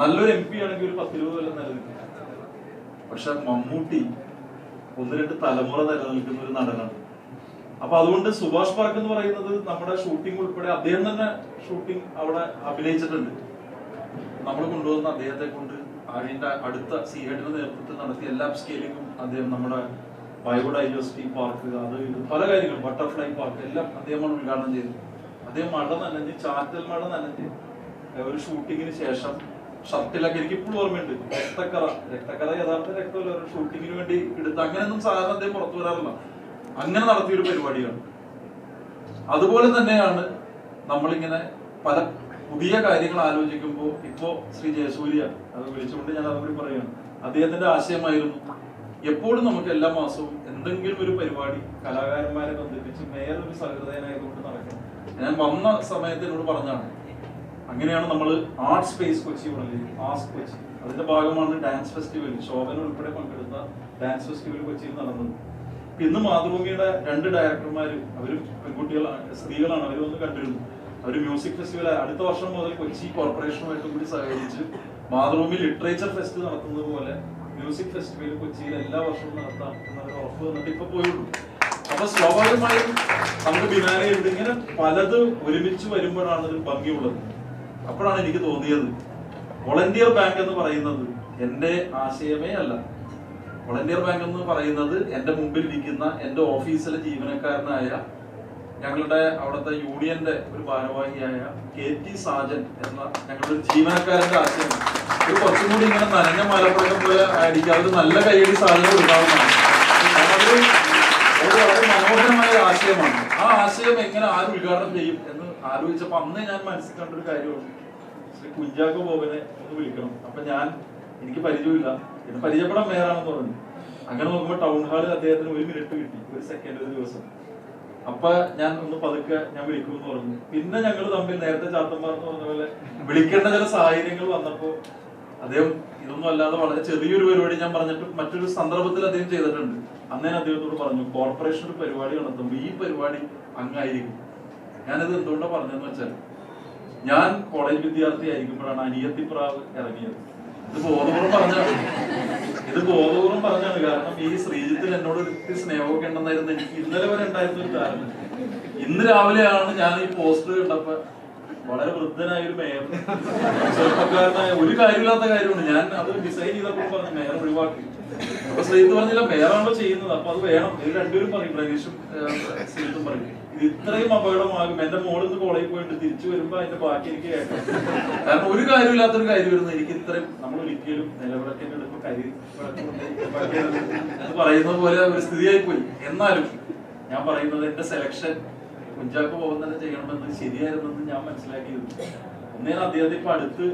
നല്ലൊരു M P ആണെങ്കിൽ ഒരു പത്തിരുപത് കൊല്ലം നിലനിൽക്കും. പക്ഷെ മമ്മൂട്ടി ഒന്ന് രണ്ട് തലമുറ നിലനിൽക്കുന്ന ഒരു നടനാണ്. അപ്പൊ അതുകൊണ്ട് സുഭാഷ് പാർക്ക് എന്ന് പറയുന്നത് നമ്മുടെ ഷൂട്ടിംഗ് ഉൾപ്പെടെ അദ്ദേഹം തന്നെ ഷൂട്ടിംഗ് അവിടെ അഭിനയിച്ചിട്ടുണ്ട്. നമ്മൾ കൊണ്ടുവന്ന അദ്ദേഹത്തെ കൊണ്ട് അതിന്റെ അടുത്ത സിഹേഡിന്റെ നേതൃത്വത്തിൽ നടത്തിയ എല്ലാ സ്കെയിലിംഗും അദ്ദേഹം നമ്മുടെ ബയോഡൈവേഴ്സിറ്റി പാർക്ക് അത് പല കാര്യങ്ങളും ബട്ടർഫ്ലൈ പാർക്ക് എല്ലാം അദ്ദേഹമാണ് ഉദ്ഘാടനം ചെയ്തത്. അദ്ദേഹം മഴ നനഞ്ഞ് ചാറ്റൽ മഴ നനഞ്ഞ് ഒരു ഷൂട്ടിങ്ങിന് ശേഷം ഷർട്ടിലൊക്കെ എനിക്ക് ഇപ്പോഴും ഓർമ്മയുണ്ട്. രക്തക്കറ. രക്തക്കറ യഥാർത്ഥ രക്തമല്ല. ഒരു ഷൂട്ടിങ്ങിന് വേണ്ടി എടുത്ത് അങ്ങനെയൊന്നും സാധാരണ അദ്ദേഹം പുറത്തു വരാറില്ല. അങ്ങനെ നടത്തിയൊരു പരിപാടിയാണ്. അതുപോലെ തന്നെയാണ് നമ്മളിങ്ങനെ പല പുതിയ കാര്യങ്ങൾ ആലോചിക്കുമ്പോൾ ഇപ്പോ ശ്രീ ജയസൂര്യ അത് വിളിച്ചുകൊണ്ട് ഞാൻ അതുകൂടി പറയുകയാണ്. അദ്ദേഹത്തിന്റെ ആശയമായിരുന്നു എപ്പോഴും നമുക്ക് എല്ലാ മാസവും എന്തെങ്കിലും ഒരു പരിപാടി കലാകാരന്മാരെ ബന്ധിപ്പിച്ച് മേയർ ഒരു സഹൃദയനായതുകൊണ്ട് നടക്കണം. ഞാൻ വന്ന സമയത്ത് എന്നോട് പറഞ്ഞാണ് അങ്ങനെയാണ് നമ്മൾ ആർട്ട് സ്പേസ് കൊച്ചി ഉള്ളത് ആർട്സ് കൊച്ചി. അതിന്റെ ഭാഗമാണ് ഡാൻസ് ഫെസ്റ്റിവൽ ശോഭന ഉൾപ്പെടെ പങ്കെടുത്ത ഡാൻസ് ഫെസ്റ്റിവൽ കൊച്ചിയിൽ നടന്നത്. ഇന്ന് മാതൃഭൂമിയുടെ രണ്ട് ഡയറക്ടർമാര് അവരും പെൺകുട്ടികളാണ് സ്ത്രീകളാണ്. അവർ വന്ന് കണ്ടിരുന്നു. അവർ മ്യൂസിക് ഫെസ്റ്റിവൽ അടുത്ത വർഷം മുതൽ കൊച്ചി കോർപ്പറേഷനുമായിട്ട് കൂടി സഹകരിച്ച് മാതൃഭൂമി ലിറ്ററേച്ചർ ഫെസ്റ്റ് നടത്തുന്നത് പോലെ മ്യൂസിക് ഫെസ്റ്റിവൽ കൊച്ചിയിൽ എല്ലാ വർഷവും നടത്താം എന്നൊരു ഉറപ്പ് തന്നിട്ട് ഇപ്പൊ പോയുള്ളൂ അപ്പൊ സ്വാഭാവികമായും നമുക്ക് ബിനാരയുണ്ട് ഇങ്ങനെ പലത് ഒരുമിച്ച് വരുമ്പോഴാണ് ഒരു ഭംഗിയുള്ളത്. അപ്പോഴാണ് എനിക്ക് തോന്നിയത്. വോളണ്ടിയർ ബാങ്ക് എന്ന് പറയുന്നത് എന്റെ ആശയമേ അല്ല. വോളണ്ടിയർ ബാങ്ക് എന്ന് പറയുന്നത് എന്റെ മുമ്പിൽ ഇരിക്കുന്ന എന്റെ ഓഫീസിലെ ജീവനക്കാരനായ ഞങ്ങളുടെ അവിടുത്തെ യൂണിയന്റെ ഒരു ഭാരവാഹിയായ കെ ടി സാജൻ എന്ന ഞങ്ങളുടെ ജീവനക്കാരന്റെ ആശയം. ഒരു കുറച്ചും കൂടി ഇങ്ങനെ നനഞ്ഞ മലപ്പുറം പോലെ ആയിരിക്കും. അതൊരു നല്ല കൈയടി സാധനം കൊടുക്കാവുന്നതാണ് അത് വളരെ മനോഹരമായ ആശയമാണ്. ആ ആശയം എങ്ങനെ ആര് ഉദ്ഘാടനം ചെയ്യും എന്ന് ആലോചിച്ചപ്പോ അന്ന് ഞാൻ മനസ്സിൽ കണ്ടൊരു കാര്യമാണ് ശ്രീ കുഞ്ചാക്കോ ബോബനെ ഒന്ന് വിളിക്കണം. അപ്പൊ ഞാൻ എനിക്ക് പരിചയമില്ല എന്നെ പരിചയപ്പെടാൻ വേറാണെന്ന് പറഞ്ഞു. അങ്ങനെ നോക്കുമ്പോൾ ടൗൺ ഹാളിൽ അദ്ദേഹത്തിന് ഒരു മിനിറ്റ് കിട്ടി ഒരു സെക്കൻഡ് ഒരു ദിവസം. അപ്പൊ ഞാൻ ഒന്ന് പതുക്കെ ഞാൻ വിളിക്കുമെന്ന് പറഞ്ഞു. പിന്നെ ഞങ്ങൾ തമ്മിൽ നേരത്തെ ചാത്തന്മാർ എന്ന് പറഞ്ഞ പോലെ വിളിക്കേണ്ട ചില സാഹചര്യങ്ങൾ വന്നപ്പോ അദ്ദേഹം ഇതൊന്നും അല്ലാതെ വളരെ ചെറിയൊരു പരിപാടി ഞാൻ പറഞ്ഞിട്ട് മറ്റൊരു സന്ദർഭത്തിൽ അദ്ദേഹം ചെയ്തിട്ടുണ്ട്. അന്ന് ഞാൻ അദ്ദേഹത്തോട് പറഞ്ഞു കോർപ്പറേഷൻ ഒരു പരിപാടി നടത്തുമ്പോൾ ഈ പരിപാടി അങ്ങായിരിക്കും ഞാനത് എന്തുകൊണ്ടാണ് പറഞ്ഞതെന്ന് വെച്ചാൽ ഞാൻ കോളേജ് വിദ്യാർത്ഥി ആയിരിക്കുമ്പോഴാണ് അനിയത്തിപ്രാവ് ഇറങ്ങിയത്. ഇത് ബോധപൂർവം പറഞ്ഞാണ് ഇത് ബോധപൂർവം പറഞ്ഞാണ് കാരണം ഈ ശ്രീജിത്തിൽ എന്നോട് ഒരു സ്നേഹമൊക്കെ ഉണ്ടെന്നായിരുന്നു എനിക്ക് ഇന്നലെ വരെ ഉണ്ടായിരുന്ന ഒരു ധാരണ. ഇന്ന് രാവിലെയാണ് ഞാൻ ഈ പോസ്റ്റർ കണ്ടപ്പോ വളരെ വൃദ്ധനായ ഒരു മേയർ ചെറുപ്പക്കാരനായ ഒരു കാര്യമില്ലാത്ത കാര്യമാണ്. ഞാൻ അത് ഡിസൈൻ ചെയ്തപ്പോൾ പറഞ്ഞു മേയർ ഒഴിവാക്കി. അപ്പൊ ശ്രീജിത്ത് പറഞ്ഞില്ല മേയറാണല്ലോ ചെയ്യുന്നത്. അപ്പൊ അത് വേണം. ഇത് രണ്ടുപേരും പറയും പ്രകീഷും ശ്രീജിത്തും പറയും. ഇത്രയും അപകടമാകും. എന്റെ മോളിൽ നിന്ന് കോളേജിൽ പോയിട്ട് തിരിച്ചു വരുമ്പോ അതിന്റെ ബാക്കി എനിക്ക് കേൾക്കാം. കാരണം ഒരു കാര്യമില്ലാത്തൊരു കാര്യം വരുന്നു എനിക്ക് ഇത്രയും നമ്മൾ ഒരിക്കലും നിലവിളക്കിന്റെ അടുത്ത് കരി പറയുന്ന പോലെ ഒരു സ്ഥിതിയായി പോയി. എന്നാലും ഞാൻ പറയുന്നത് എന്റെ സെലക്ഷൻ കുഞ്ചാക്കോ പോകുന്ന തന്നെ ചെയ്യണമെന്ന് ശരിയായിരുന്നെന്ന് ഞാൻ മനസ്സിലാക്കിയത് ഒന്നേ അദ്ദേഹത്തെ ഇപ്പൊ അടുത്ത്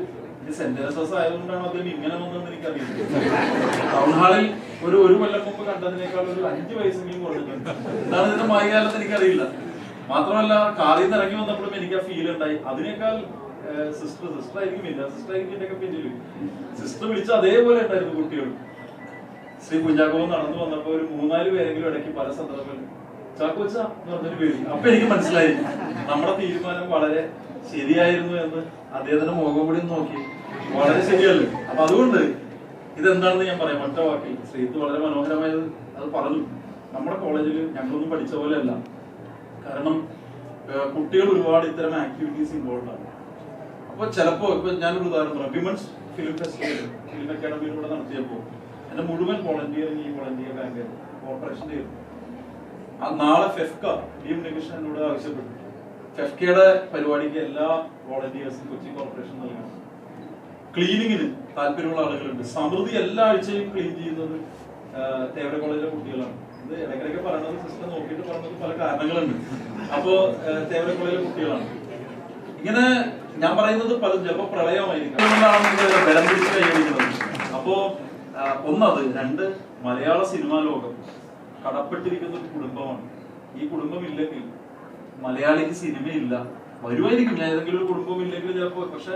സെന്റ് ജോസഫ് ആയതുകൊണ്ടാണ് അദ്ദേഹം ഇങ്ങനെ വന്നതെന്ന് എനിക്കറിയില്ല. ടൗൺ ഹാളിൽ ഒരു ഒരു കൊല്ലം മുമ്പ് കണ്ടതിനേക്കാൾ ഒരു അഞ്ച് വയസ്സെങ്കിലും കുറഞ്ഞിട്ടുണ്ട്. എന്താണ് ഇതിന്റെ മായികാലത്ത് എനിക്കറിയില്ല. മാത്രമല്ല കാറിൽ നിന്ന് ഇറങ്ങി വന്നപ്പോഴും എനിക്ക് ആ ഫീൽ ഉണ്ടായി. അതിനേക്കാൾ സിസ്റ്റർ സിസ്റ്റർ ആയിരിക്കും ഇല്ല. സിസ്റ്റർ ആയിരിക്കും എന്റെ പിന്നിൽ. സിസ്റ്റർ വിളിച്ച അതേപോലെ ഉണ്ടായിരുന്നു കുട്ടികൾ. ശ്രീ കുഞ്ചാക്കോ നടന്നു വന്നപ്പോ ഒരു മൂന്നാൽ പേരെങ്കിലും ഇടയ്ക്ക് പല സന്ദർഭങ്ങളിൽ ചാക്കോച്ച എന്ന് പറഞ്ഞൊരു പേര് അപ്പൊ എനിക്ക് മനസ്സിലായി. നമ്മുടെ തീരുമാനം വളരെ ശരിയായിരുന്നു എന്ന് അദ്ദേഹത്തിന്റെ മുഖം കൂടി നോക്കി. വളരെ ശരിയല്ലേ? അപ്പൊ അതുകൊണ്ട് ഇതെന്താണെന്ന് ഞാൻ പറയാം. ഒറ്റ വാക്കിൽ. ശ്രീത്ത് വളരെ മനോഹരമായത് അത് പറഞ്ഞു. നമ്മുടെ കോളേജിൽ ഞങ്ങളൊന്നും പഠിച്ച പോലെയല്ല കാരണം കുട്ടികൾ ഒരുപാട് ഇത്തരം ആക്ടിവിറ്റീസ് ഇൻവോൾവ് ആണ്. അപ്പൊ ചിലപ്പോ ഇപ്പൊ ഞാനൊരു ഉദാഹരണം പറയാം. വിമൻസ് ഫിലിം ഫെസ്റ്റിവൽ ഫിലിം അക്കാഡമിയിലൂടെ നടത്തിയപ്പോ എന്റെ മുഴുവൻ വോളന്റിയറിംഗ് ഈ വോളണ്ടിയർ ബാങ്ക് കോർപ്പറേഷന്റെ നാളെ ഫെഫ്ക ഡീം ഡിവിഷൻ എന്നോട് ആവശ്യപ്പെട്ടു. ഫെഫ്കയുടെ പരിപാടിക്ക് എല്ലാ വോളണ്ടിയേഴ്സും കൊച്ചി കോർപ്പറേഷൻ നൽകണം. ക്ലീനിങ്ങിന് താല്പര്യമുള്ള ആളുകളുണ്ട്. സമൃദ്ധി എല്ലാ ആഴ്ചയും ക്ലീൻ ചെയ്യുന്നത് തേവര കോളേജിലെ കുട്ടികളാണ്. ഇത് ഇടയ്ക്കിടയ്ക്ക് പറയുന്നത് സിസ്റ്റം നോക്കിയിട്ട് പറഞ്ഞത് പല കാരണങ്ങളുണ്ട്. അപ്പോ ആ, കുട്ടികളാണ്. ഇങ്ങനെ ഞാൻ പറയുന്നത് പല ചിലപ്പോ പ്രളയമായിരിക്കും അതുകൊണ്ടാണ് ബലം പിടിച്ച് കൈയടിക്കുന്നത്. അപ്പോ ഒന്നത് രണ്ട് മലയാള സിനിമാ ലോകം കടപ്പെട്ടിരിക്കുന്ന ഒരു കുടുംബമാണ്. ഈ കുടുംബം ഇല്ലെങ്കിൽ മലയാളിക്ക് സിനിമയില്ല. വരുമായിരിക്കും. ഞാൻ ഏതെങ്കിലും ഒരു കുടുംബം ഇല്ലെങ്കിൽ ചിലപ്പോ പക്ഷെ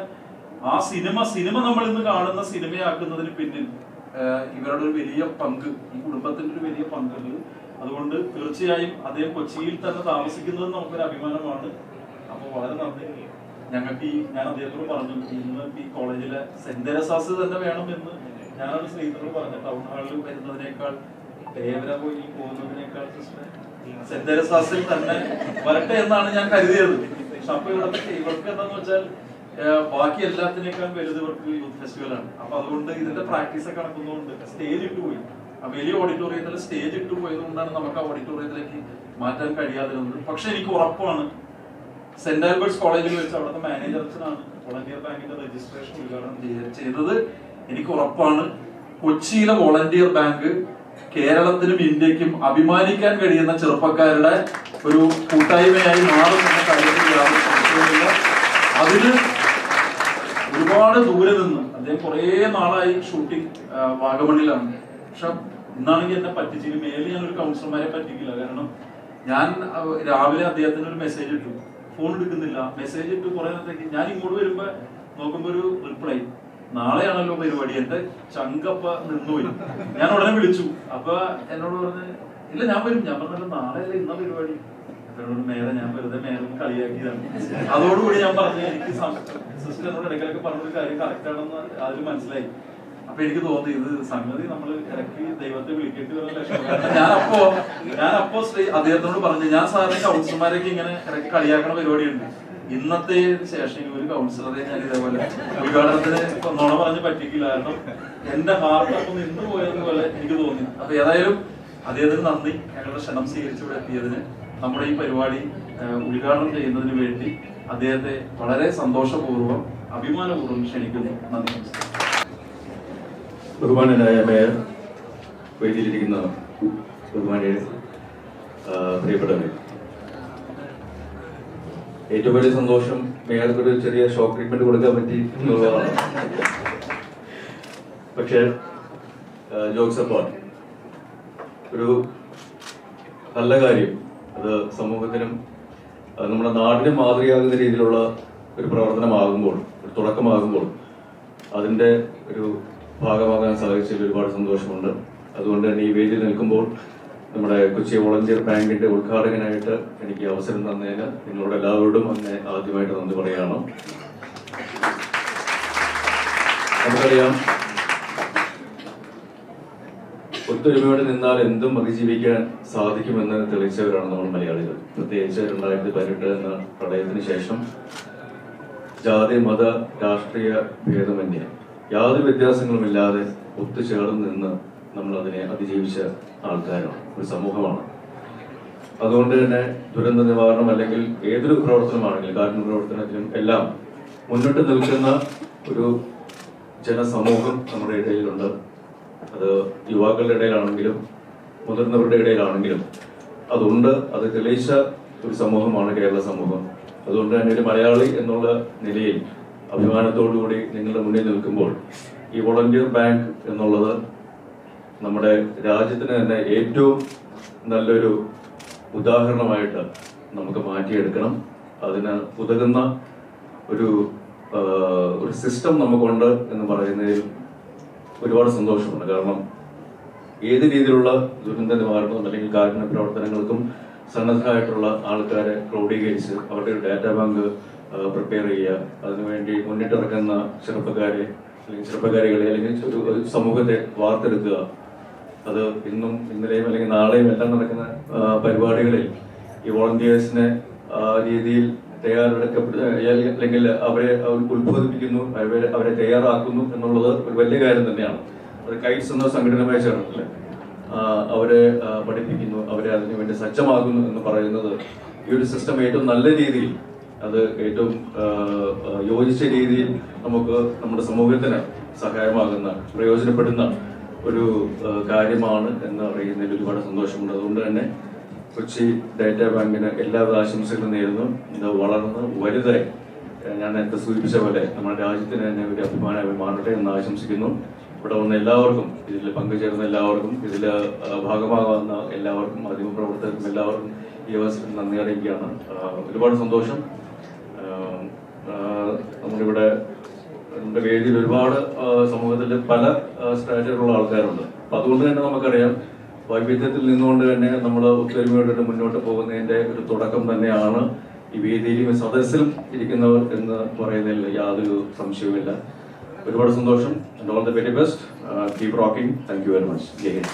ആ സിനിമ സിനിമ നമ്മൾ ഇന്ന് കാണുന്ന സിനിമയാക്കുന്നതിന് പിന്നിൽ ഇവരുടെ ഒരു വലിയ പങ്ക് ഈ കുടുംബത്തിന്റെ ഒരു വലിയ പങ്കുണ്ട് അതുകൊണ്ട് തീർച്ചയായും അദ്ദേഹം കൊച്ചിയിൽ തന്നെ താമസിക്കുന്നത് നമുക്കൊരു അഭിമാനമാണ്. അപ്പൊ വളരെ നന്ദി. ഞങ്ങൾക്ക് ഈ ഞാൻ അദ്ദേഹത്തോട് പറഞ്ഞു ഇന്ന് ഈ കോളേജിലെ സെന്റ് തെരസാസ് തന്നെ വേണമെന്ന് ഞാനൊരു സ്നേഹിതരോട് പറഞ്ഞു. ടൗൺ ഹാളിൽ വരുന്നതിനേക്കാൾ ദേവര പോയി പോകുന്നതിനേക്കാൾ സെന്റ് തന്നെ വരട്ടെ എന്നാണ് ഞാൻ കരുതിയത്. പക്ഷെ അപ്പൊ ഇവിടുത്തെ ഇവർക്ക് എന്താന്ന് വെച്ചാൽ ബാക്കി എല്ലാത്തിനേക്കാൾ വലുത് ഇവർക്ക് യൂത്ത് ഫെസ്റ്റിവലാണ് അപ്പൊ അതുകൊണ്ട് ഇതിന്റെ പ്രാക്ടീസ് ഒക്കെ നടക്കുന്നതുകൊണ്ട് സ്റ്റേജ് ഇട്ട് പോയി. വലിയ ഓഡിറ്റോറിയത്തിൽ സ്റ്റേജ് ഇട്ട് പോയത് കൊണ്ടാണ് നമുക്ക് ആ ഓഡിറ്റോറിയത്തിലേക്ക് മാറ്റാൻ കഴിയാതിരുന്നത് പക്ഷെ എനിക്ക് ഉറപ്പാണ് സെന്റ് ആൽബർട്ട്സ് കോളേജിൽ വെച്ച് അവിടുത്തെ മാനേജർസിനാണ് വോളണ്ടിയർ ബാങ്കിന്റെ രജിസ്ട്രേഷൻ ഉദ്ഘാടനം ചെയ്തത്. എനിക്ക് ഉറപ്പാണ് കൊച്ചിയിലെ വോളണ്ടിയർ ബാങ്ക് കേരളത്തിനും ഇന്ത്യക്കും അഭിമാനിക്കാൻ കഴിയുന്ന ചെറുപ്പക്കാരുടെ ഒരു കൂട്ടായ്മയായി മാറും കാര്യത്തിൽ അതിന് ഒരുപാട് ദൂരെ നിന്ന്. അദ്ദേഹം കുറേ നാളായി ഷൂട്ടിംഗ് വാഗമണ്ണിലാണ്. പക്ഷെ ഇന്നാണെങ്കിൽ എന്നെ പറ്റിച്ചില്ല. മേലിൽ ഞാൻ ഒരു കൗൺസിലർമാരെ പറ്റിക്കില്ല. കാരണം ഞാൻ രാവിലെ അദ്ദേഹത്തിന് ഒരു മെസ്സേജ് ഇട്ടു. ഫോൺ എടുക്കുന്നില്ല. മെസ്സേജ് ഇട്ട് കുറെ നേരത്തേക്ക് ഞാൻ ഇങ്ങോട്ട് വരുമ്പോ നോക്കുമ്പോ ഒരു റിപ്ലൈ നാളെയാണല്ലോ പരിപാടി. എന്റെ ചങ്കപ്പ നിന്നുപോയി. ഞാൻ ഉടനെ വിളിച്ചു. അപ്പൊ എന്നോട് പറഞ്ഞ് ഇല്ല ഞാൻ വരും. ഞാൻ പറഞ്ഞല്ലോ നാളെയല്ല ഇന്ന പരിപാടി. എന്നോട് മേലെ ഞാൻ വെറുതെ മേലെ കളിയാക്കിയതാണ്. അതോടുകൂടി ഞാൻ പറഞ്ഞു എനിക്ക് സിസ്റ്റർ എന്നോട് ഇടയ്ക്കിടയ്ക്ക് പറഞ്ഞൊരു കാര്യം കറക്റ്റ് ആണെന്ന് അതിൽ മനസ്സിലായി. അപ്പൊ എനിക്ക് തോന്നി ഇത് സംഗതി നമ്മൾ ഇടയ്ക്ക് ദൈവത്തെ വിളിക്കേണ്ടി വരുന്ന ഞാൻ അപ്പോ ഞാൻ അപ്പോ ശ്രീ അദ്ദേഹത്തിനോട് പറഞ്ഞു ഞാൻ സാറിന് കൗൺസിലർമാരൊക്കെ ഇങ്ങനെ ഇടയ്ക്ക് കളിയാക്കണ പരിപാടിയുണ്ട്. ഇന്നത്തെ ശേഷം ഒരു കൗൺസിലറെ ഞാൻ ഇതേപോലെ ഉദ്ഘാടനത്തിന് നുണ പറഞ്ഞ് പറ്റിക്കില്ല കാരണം എന്റെ ഹാർട്ട് അപ്പൊ നിന്ന് പോയതുപോലെ എനിക്ക് തോന്നി. അപ്പൊ ഏതായാലും അദ്ദേഹത്തിന് നന്ദി. ഞങ്ങളുടെ ക്ഷണം സ്വീകരിച്ചു ഇവിടെ എത്തിയതിന്. നമ്മുടെ ഈ പരിപാടി ഉദ്ഘാടനം ചെയ്യുന്നതിന് വേണ്ടി അദ്ദേഹത്തെ വളരെ സന്തോഷപൂർവം അഭിമാനപൂർവം ക്ഷണിക്കുന്നു. നന്ദി ബഹുമാനായ മേയർ വേദിയിലിരിക്കുന്ന ബഹുമാനിയെ പ്രിയപ്പെട്ടവരെ. ഏറ്റവും വലിയ സന്തോഷം മേയർക്ക് ഒരു ചെറിയ ഷോക്ക് ട്രീറ്റ്മെന്റ് കൊടുക്കാൻ പറ്റി എന്നുള്ളതാണ്. പക്ഷേ ജോക്സ് ഒരു നല്ല കാര്യം അത് സമൂഹത്തിനും നമ്മുടെ നാടിനും മാതൃകയാകുന്ന രീതിയിലുള്ള ഒരു പ്രവർത്തനമാകുമ്പോൾ ഒരു തുടക്കമാകുമ്പോൾ അതിന്റെ ഒരു ഭാഗമാകാൻ സാധിച്ചതിൽ ഒരുപാട് സന്തോഷമുണ്ട്. അതുകൊണ്ട് തന്നെ ഈ വേദിയിൽ നിൽക്കുമ്പോൾ നമ്മുടെ കൊച്ചി വോളണ്ടിയർ ബാങ്കിന്റെ ഉദ്ഘാടകനായിട്ട് എനിക്ക് അവസരം തന്നതിന് നിങ്ങളോട് എല്ലാവരോടും അങ്ങനെ ആദ്യമായിട്ട് നന്ദി പറയണം നമുക്കറിയാം ഒത്തൊരുമയോടെ നിന്നാൽ എന്തും അതിജീവിക്കാൻ സാധിക്കുമെന്ന് തെളിയിച്ചവരാണ് നമ്മൾ മലയാളികൾ. പ്രത്യേകിച്ച് രണ്ടായിരത്തി പതിനെട്ട് എന്ന പ്രളയത്തിന് ശേഷം ജാതി മത രാഷ്ട്രീയ ഭേദമന്യേ യാതൊരു വ്യത്യാസങ്ങളുമില്ലാതെ ഒത്തുചേർന്ന് നിന്ന് നമ്മൾ അതിനെ അതിജീവിച്ച ആൾക്കാരാണ് ഒരു സമൂഹമാണ്. അതുകൊണ്ട് തന്നെ ദുരന്ത നിവാരണം അല്ലെങ്കിൽ ഏതൊരു പ്രവർത്തനമാണെങ്കിലും കാരുണ്യ പ്രവർത്തനത്തിനും എല്ലാം മുന്നോട്ട് നിൽക്കുന്ന ഒരു ജനസമൂഹം നമ്മുടെ ഇടയിലുണ്ട്. അത് യുവാക്കളുടെ ഇടയിലാണെങ്കിലും മുതിർന്നവരുടെ ഇടയിലാണെങ്കിലും അതുണ്ട്. അത് തെളിയിച്ച ഒരു സമൂഹമാണ് കേരള സമൂഹം. അതുകൊണ്ട് തന്നെ ഒരു മലയാളി എന്നുള്ള നിലയിൽ അഭിമാനത്തോടുകൂടി നിങ്ങളുടെ മുന്നിൽ നിൽക്കുമ്പോൾ ഈ വോളണ്ടിയർ ബാങ്ക് എന്നുള്ളത് നമ്മുടെ രാജ്യത്തിന് തന്നെ ഏറ്റവും നല്ലൊരു ഉദാഹരണമായിട്ട് നമുക്ക് മാറ്റിയെടുക്കണം. അതിന് ഉതകുന്ന ഒരു ഒരു സിസ്റ്റം നമുക്കുണ്ട് എന്ന് പറയുന്നതിൽ ഒരുപാട് സന്തോഷമുണ്ട്. കാരണം ഏത് രീതിയിലുള്ള ദുരന്ത നിവാരണവും അല്ലെങ്കിൽ കാരുണ്യ പ്രവർത്തനങ്ങൾക്കും സന്നദ്ധരായിട്ടുള്ള ആൾക്കാരെ ക്രോഡീകരിച്ച് അവരുടെ ഡാറ്റാ ബാങ്ക് പ്രിപ്പയർ ചെയ്യുക. അതിനുവേണ്ടി മുന്നിട്ടിറക്കുന്ന ചെറുപ്പക്കാരെ അല്ലെങ്കിൽ ചെറുപ്പക്കാരികളെ അല്ലെങ്കിൽ സമൂഹത്തെ വാർത്തെടുക്കുക. അത് ഇന്നും ഇന്നലെയും അല്ലെങ്കിൽ നാളെയും എല്ലാം നടക്കുന്ന പരിപാടികളിൽ ഈ വോളണ്ടിയേഴ്സിനെ രീതിയിൽ തയ്യാറെടുക്കപ്പെടുക അല്ലെങ്കിൽ അവരെ അവർ ഉത്ബോധിപ്പിക്കുന്നു അവരെ അവരെ തയ്യാറാക്കുന്നു എന്നുള്ളത് ഒരു വലിയ കാര്യം തന്നെയാണ്. അത് കൈറ്റ്സ് എന്ന സംഘടനമായ ചേർന്നിട്ടില്ല? അവരെ പഠിപ്പിക്കുന്നു അവരെ അതിനുവേണ്ടി സജ്ജമാകുന്നു എന്ന് പറയുന്നത് ഈ ഒരു സിസ്റ്റം ഏറ്റവും നല്ല രീതിയിൽ അത് ഏറ്റവും യോജിച്ച രീതിയിൽ നമുക്ക് നമ്മുടെ സമൂഹത്തിന് സഹായമാകുന്ന പ്രയോജനപ്പെടുന്ന ഒരു കാര്യമാണ് എന്ന് അറിയുന്നതിൽ ഒരുപാട് സന്തോഷമുണ്ട്. അതുകൊണ്ട് തന്നെ കൊച്ചി ഡാറ്റാ ബാങ്കിന് എല്ലാവിധ ആശംസകളും നേരുന്നു. ഇത് വളർന്ന് വലുതായി ഞാൻ നേരത്തെ സൂചിപ്പിച്ച പോലെ നമ്മുടെ രാജ്യത്തിന് തന്നെ ഒരു അഭിമാനമായി മാറട്ടെ എന്ന് ആശംസിക്കുന്നു. ഇവിടെ വന്ന എല്ലാവർക്കും ഇതിൽ പങ്കുചേർന്ന എല്ലാവർക്കും ഇതിൽ ഭാഗമാകുന്ന എല്ലാവർക്കും മാധ്യമപ്രവർത്തകർക്കും എല്ലാവർക്കും ഈ അവസരത്തിൽ നന്ദി അറിയിക്കുകയാണ്. ഒരുപാട് സന്തോഷം. നമ്മളിവിടെ നമ്മുടെ വേദിയിൽ ഒരുപാട് സമൂഹത്തിൽ പല സ്റ്റാറ്ററുള്ള ആൾക്കാരുണ്ട്. അപ്പൊ അതുകൊണ്ട് തന്നെ നമുക്കറിയാം വൈവിധ്യത്തിൽ നിന്നുകൊണ്ട് തന്നെ നമ്മൾ ഒത്തൊരുമയോടെ മുന്നോട്ട് പോകുന്നതിന്റെ ഒരു തുടക്കം തന്നെയാണ് ഈ വേദിയിലും സദസ്സിൽ ഇരിക്കുന്നവർ എന്ന് പറയുന്നതിൽ യാതൊരു സംശയവുമില്ല. ഒരുപാട് സന്തോഷം. All the very best keep rocking thank you very much Jai Hind